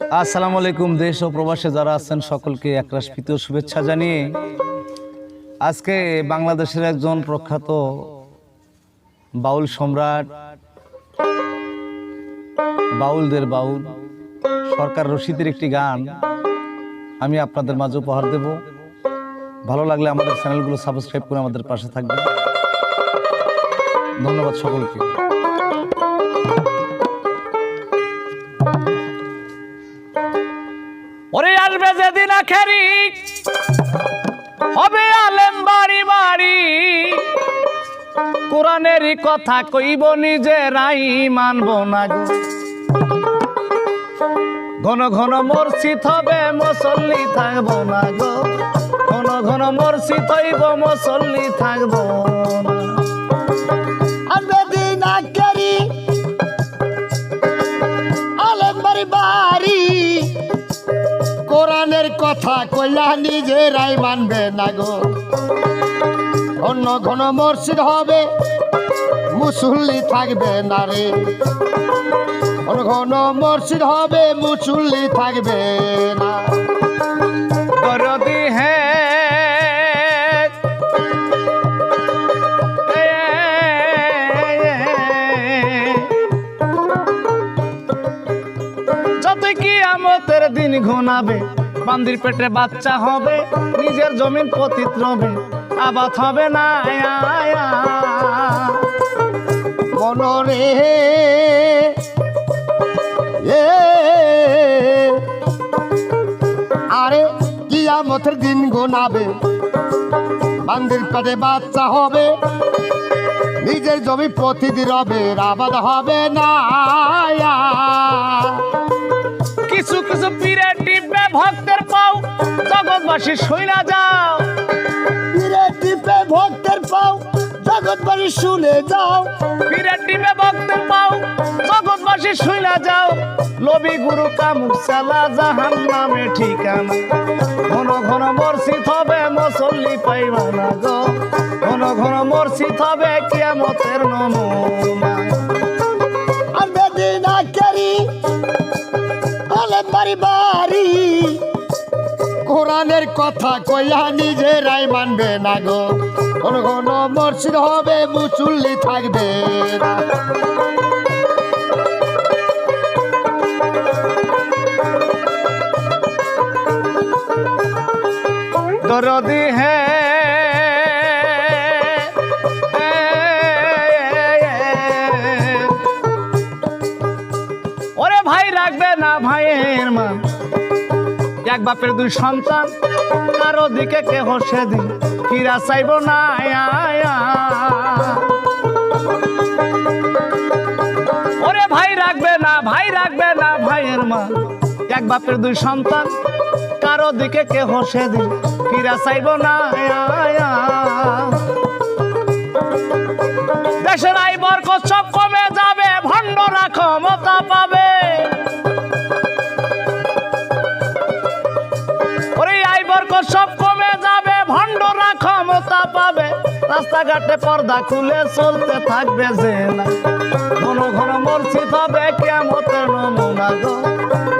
আসসালামু আলাইকুম, দেশ ও প্রবাসে যারা আছেন সকলকে একরাশ প্রীতি শুভেচ্ছা জানিয়ে আজকে বাংলাদেশের একজন প্রখ্যাত বাউল সম্রাট, বাউলদের বাউল, সরকার রশিদের একটি গান আমি আপনাদের মাঝে উপহার দেব। ভালো লাগলে আমাদের চ্যানেলগুলো সাবস্ক্রাইব করে আমাদের পাশে থাকবে ধন্যবাদ সকলকে। ওরে আসবে যেদিন আখেরি। হবে আলেম বাড়ি বাড়ি। কোরআনেরই কথা কইব নিজেরাই মানব না ঘন ঘন মসজিদ হবে, মুসল্লি থাকব না গো। ঘন ঘন মসজিদ হইব, মুসল্লি থাকব না। কইলা নিজেরাই মানবে না গো। অন্য ঘন মসজিদ হবে, মুসল্লি থাকবে না রে। ঘন ঘন মসজিদ হবে, মুসল্লি থাকবে না। দিন ঘনাবে বান্দির পেটে বাচ্চা হবে, নিজের জমিন পতিত রবে আবাদ হবে না মনরে আরে কিয়ামতের দিন গোনাবে, বান্দির পেটে বাচ্চা হবে, নিজের জমি প্রতিদি রবে আবাদ হবে না ভক্তের পাও জগৎবাসী শুইনা যাও। ফিরে টিপে ভক্তের পাও জগৎ বাড়ি শুনে যাও। পীরে টিপে ভক্তের পাও জগৎবাসী শুইনা যাও। লবি গুরু কামুক সালা জাহান নামে ঠিকানা। ঘন ঘন মসজিদ হবে মুসল্লি পাইবা না গো। ঘন ঘন মসজিদ হবে কিয়ামতের নমুনা। আলেম বাড়ি বাড়ি। কোরআনের কথা কইয়া নিজেরাই মানবে না গো। কোন কোন মসজিদ হবে মুসল্লি থাকবে দরদি হে এক বাপের দুই সন্তান, কারও দিকে কে হসে দি ফিরা চাইব না ওরে ভাই রাখবে না, ভাই রাখবে না ভাইয়ের মা। এক বাপের দুই সন্তান, কারও দিকে কে হসে দি ফিরা চাইব না দেশের আই বর্গ সব কমে যাবে সব কমে যাবে ভণ্ডরা ক্ষমতা পাবে। রাস্তাঘাটে পর্দা খুলে চলতে থাকবে যে না ঘন ঘন মসজিদ হবে কিয়ামতের নমুনা গো।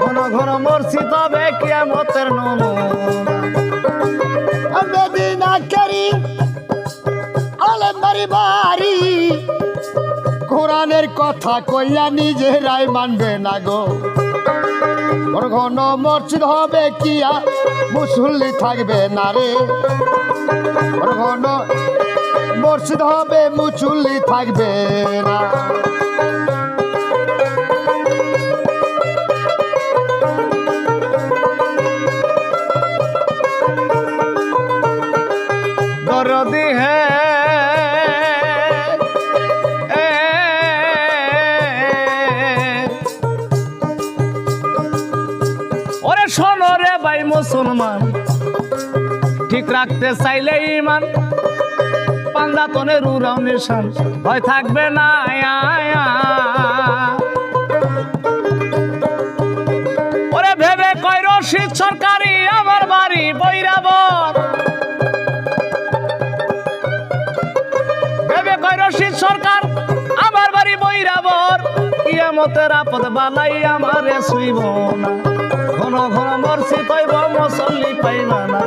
ঘন ঘন মসজিদ হবে কিয়ামতের নমুনা বেদিন আকারি বাড়ি বাড়ি। কোরআনের কথা কইয়া নিজেরাই মানবে না গো। ঘন মসজিদ হবে কিয়া মুসল্লি থাকবে না রে। ঘন মসজিদ হবে মুসল্লি থাকবে না। মুসলমান। ঠিক রাখতে চাইলে ইমান পাঞ্জাতনের উড়াও নিশান। ভয় থাকবে না ওরে ভেবে কয় রশিদ সরকারি আমার বাড়ি বৈরাবর। ভেবে কয় রশিদ সরকার আমার বাড়ি বৈরাবর। কিয়ামতের আপদ বালাই আমারে শুইব না। মুসল্লি পাইবা না।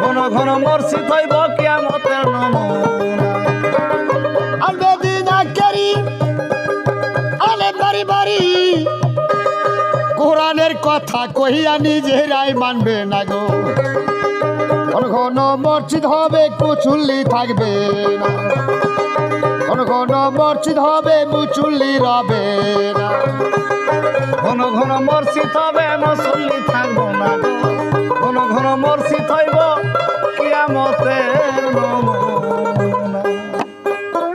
ঘন ঘন মসজিদ হইব কিয়ামতের নমুনা। আনবে দিন আকেরি আলে বাড়ি বাড়ি। কোরআনের কথা কহিয়া নিজেরাই মানবে না গো। ঘন ঘন মসজিদ হবে, কুচুল্লি থাকবে না। ঘন ঘন মসজিদ হবে মুচুল্লি রবে না। ঘন ঘন মসজিদ হবে মুসল্লি থাকব না। ঘন ঘন মসজিদ হইব কিয়ামতের